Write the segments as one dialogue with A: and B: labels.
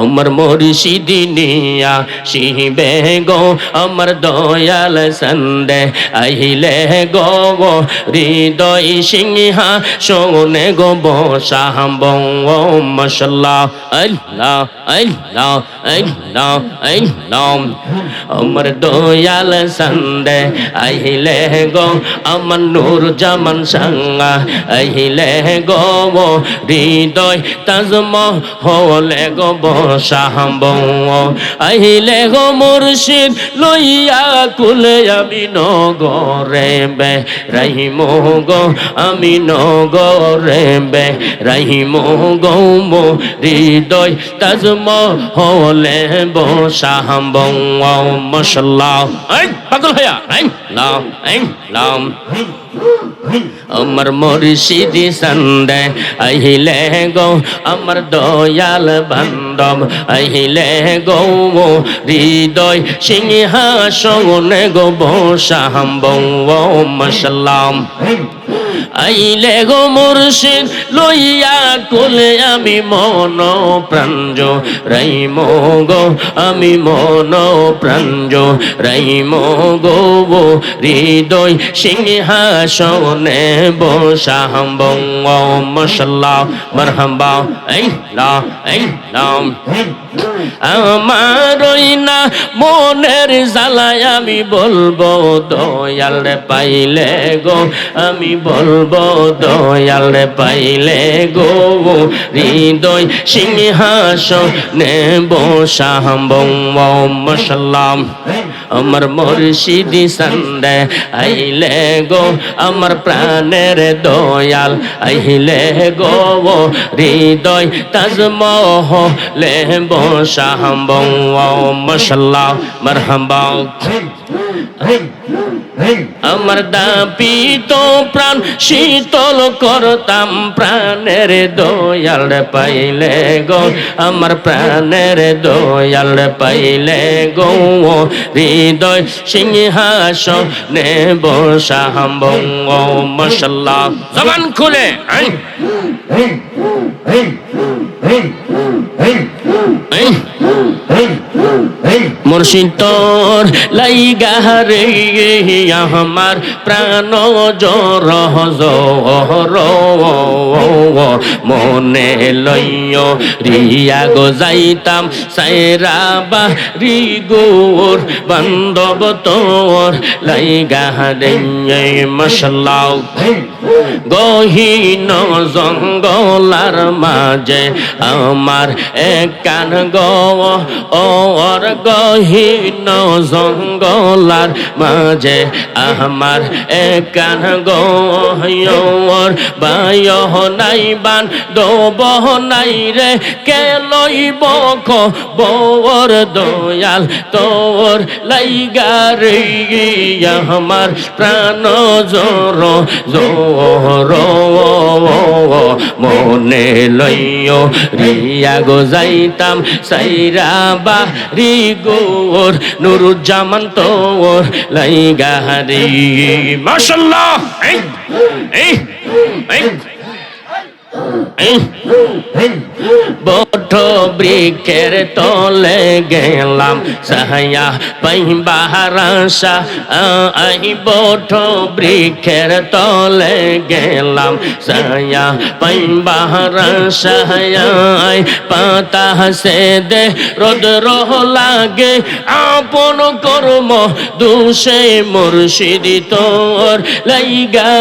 A: আমার মুর্শিদি নিয়া শিবে গো আমার দয়াল সন্দে। আহিলে গো গো হৃদয় সিংহা, শোনে গো বসাহব মশাল্লাহ, আল্লাহ আল্লাহ আল্লাহ আল্লাহ। আমার দয়াল সন্দে, আহিলে গো, আমার নূর জামান সঙ্গা। আহিলে গো হৃদয় তাজম হলে গো বসাহব আহিলে গো মুর্শিদ, লইয়া কুলে আমি নগরে বে। রহিম গো, আমি নগরে বে। রহিম গো, মো হৃদয় তাজম হলে বসাহব মশাল্লাহ। এই পাগল হইয়া। লাম লাম। আমার মরিষিদি সন্দে আহিলে গো আমার দয়াল বান্ধব আহিলে গো হৃদয় সিংহাসনে গো বসাহব মশাল্লাম আইলে গো মুর্শিদ, লইয়া কুলে আমি মন প্রাঞ্জ রাইম গো, আমি মন প্রাঞ্জ রাইম গো গো, হৃদয় সিংহাসনে বসাহব মশাল্লাহ মারহাবা এই লা এই লাম আমার না মনের জ্বালায় আমি বলব, দয়াল রে পাইলে গো, আমি বলব, দয়াল রে পাইলে গো, হৃদয় সিংহাসনে বসাহব মশাল্লাম আমার মুর্শিদি সন্দে আইলে গো, আমার প্রাণের দয়াল আইলে গো হৃদয় তাজমহ লে বসাহব মশাল্লাহ, মারহাবা। আমার দাপি তো প্রাণ শীতল করতাম প্রাণের দয়াল পাইলে গো। আমার প্রাণের দয়াল পাইলে গো। হৃদয় সিংহাস নে জবান খুলে। মুর্শিদ তোর লাইগা রে আমার প্রাণ জর মনে লইয় রিয়া গো যাইতাম, সাইরা বাড়ি গোর, বান্ধব তোর লাইগা রে মশলাও গহীন জঙ্গলার মাঝে আমার একান গো ওর গহীন জঙ্গলার মাঝে আমার একান গো ওর বায় নাই বান দোব নাই রে, কে লইব বর দয়াল তোর লাইগা রে? আমার প্রাণ জোর জোর, মনে লইয় রিয়া গো যাইতাম সাইরা বাড়ি গোর, নুরুজ্জামান তোর লাইগা রে মাশাল্লাহ এই এই এই। বট বৃক্ষের তলে গেলাম, সাহায়া পাইবাহারাসা আই বট বৃক্ষের তলে গেলাম সায়া পাইবাহারাসা আই পাতা সে দে রোদ লাগে, আপন কর্ম দুষে মুর্শিদি তোর লাইগা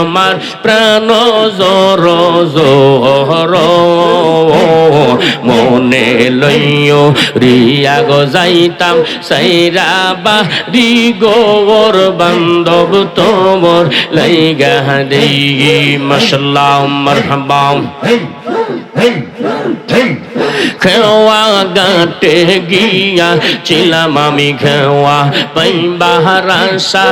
A: আমার প্রাণ জর জর মনে লইও, রিয়া গো যাইতাম, সাইরা বাড়ি গোর বান্ধব তোমর লাইগা দেই মশলা মরহবাম খেওয়া গাটে গিয়া ছিলাম আমি খেওয়া। পাইবাহারাসা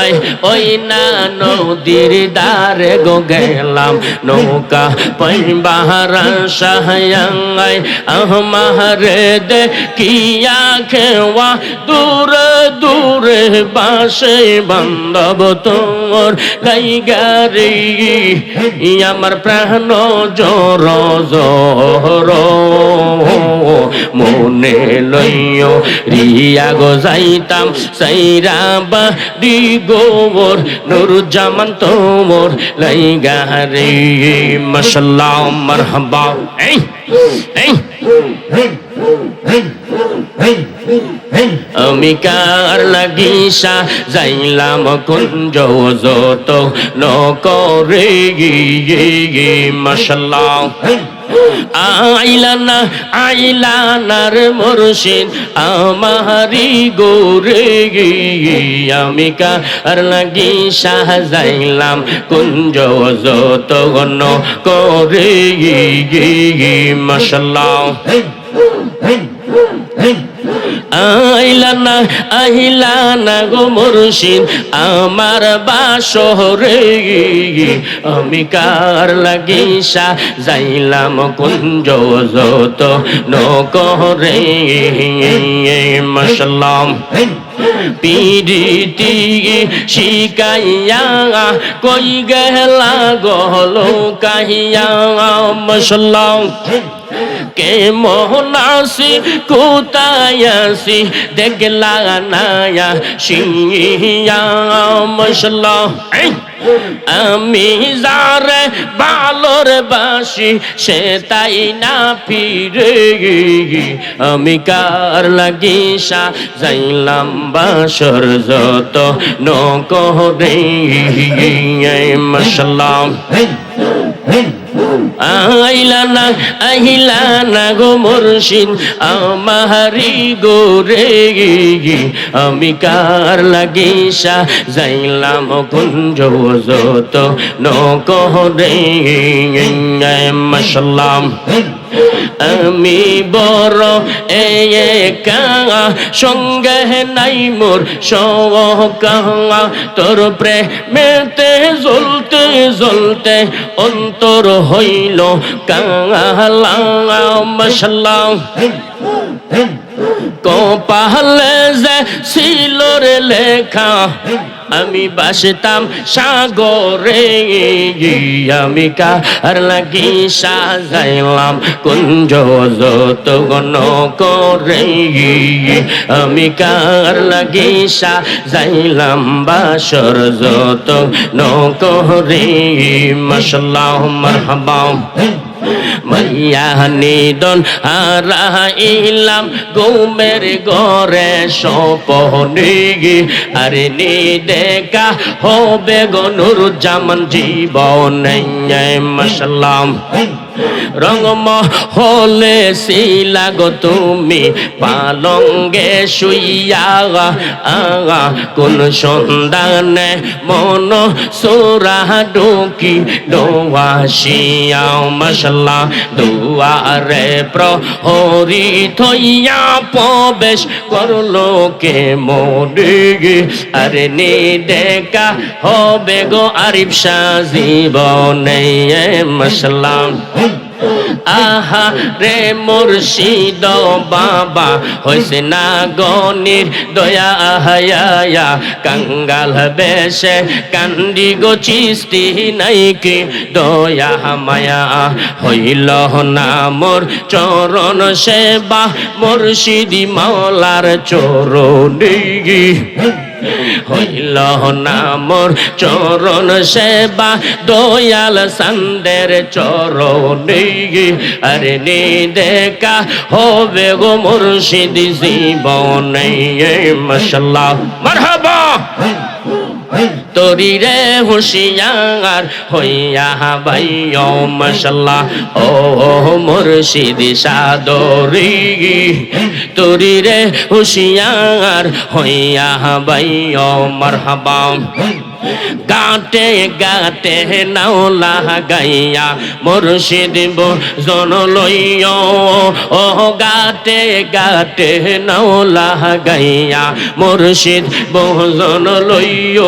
A: আই ওই না নদীর দারে গো গেলাম নৌকা। পাইবাহারাসা আই আহমারে দে কিয়া খেওয়া। দূরে দূরে বাসে বান্ধব তোর লাইগারি আমার প্রাণ জর জর। মনে লইও, রিয়া গো যাইতাম, সাইরা বাড়ি গোবর, নুরুজ্জামান তোমর লাইগা রে, মাশাল্লাহ, মারহাবা। এই এই। আমি লাগিসা যাইলাম কুঞ্জ যত নকরে গিয়ে, মশাল্লাহ। আইলানা আইলানার মুর্শিদ আমারি গোরে আমি কার লাগি সাজাইলাম কুঞ্জ যত গণ করে মশাল্লাহ আইলানা আহিলানা গো মুর্শিদ, আমার বাসরে আমি কার লাগিসা? যাইলাম কুঞ্জ যত নকরে মশলাম পিড়িতি শিকাইয়া, কই গেলা গহলো কাহিয়া মশলাম কে মোহনাসি কোথায় আসি দেখলা নায়া, সিংহিয়া, মশলা। আমি যারে বালর বাসি, সে তাই না ফিরে। আমি কার লাগিসা, যাইলাম বাসর যত নকরে মশলাম আইলানা আহিলানা গো মুর্শিদ গো গোরে আমি কার লাগিসা যাইলাম কুঞ্জ যত নকরে মশলাম আমি বড় একা, সঙ্গে নাই মোর সহকা তোর প্রেমেতে জ্বলতে জ্বলতে অন্তর হইল কালা মশলা কপালে যে ছিল লেখা, আমি বাসতাম সাগরে, আমি কার লাগি সাজাইলাম কুঞ্জ যত গণ করে, আমি কার লাগি সাজাইলাম বাসর যত নকরে মশলা মারহাবা। মাইয়া নিদন হারাইলাম ঘুমের ঘরে সপনে আরে নি দেখা হবে গনুর জামান জীবন মশলাম রঙম হলে শিলা গো তুমি পালঙ্গে শুইয়া আগা কোন সন্ধানে মন সোরা ডুকি ডোয়াশিয়া মশলা দুয়ারে প্রহরি থইয়া প্রবেশ করল কে মোরে আরে নি দেখা হবে গো আরিফ শাহ জীবনে মশলাম আহা রে মুর্শিদ বাবা হইছে না গনির দয়া আহায়া কাঙ্গাল বেশে কান্দি গো চিস্তি নাই কি দয়া মায়া হইল না মোর চরণ সেবা, মুর্শিদি মাওলার চরণে হইল না চরণ সেবা, দয়াল সন্দের চরণে আরে নি দেখা হবে গো মুর্শিদ জীবনে মশলা মারহাবা! তোরি রে হুশিয়ার হইয়া বাইও মশাল্লাহ। ও মুর্শিদ সাদরি তরি রে হুশিয়ার হইয়া বাইও মারহাবা। গাটে গাটে নাওলা গাইয়া মুর্শিদ জন লইয় ও গাটে গাটে নাওলা গাইয়া মুর্শিদ জন লইয়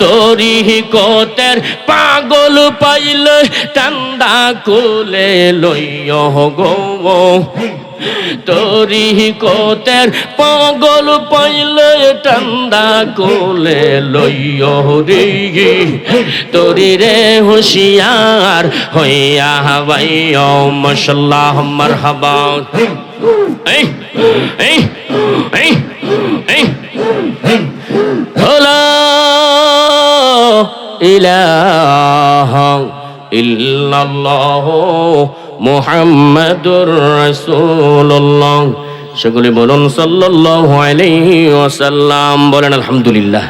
A: তোরি কতের পাগল পাইলে টান্ডা কোলে লইয় গো। তোরি কোতের পাগল পাইলে টান্দা কোলে লইয় রে। তোরি রে হুশিয়ার হইয়া ভাইও মশাল্লাহ, মারহাবা। এই এই এই এই। লা ইলাহা ইল্লাল্লাহ। মুহাম্মাদুর রসুল্লাহ সকলে বলুন সাল্লাহ আলাইহি ওয়াসাল্লাম। বলেন আলহামদুলিল্লাহ।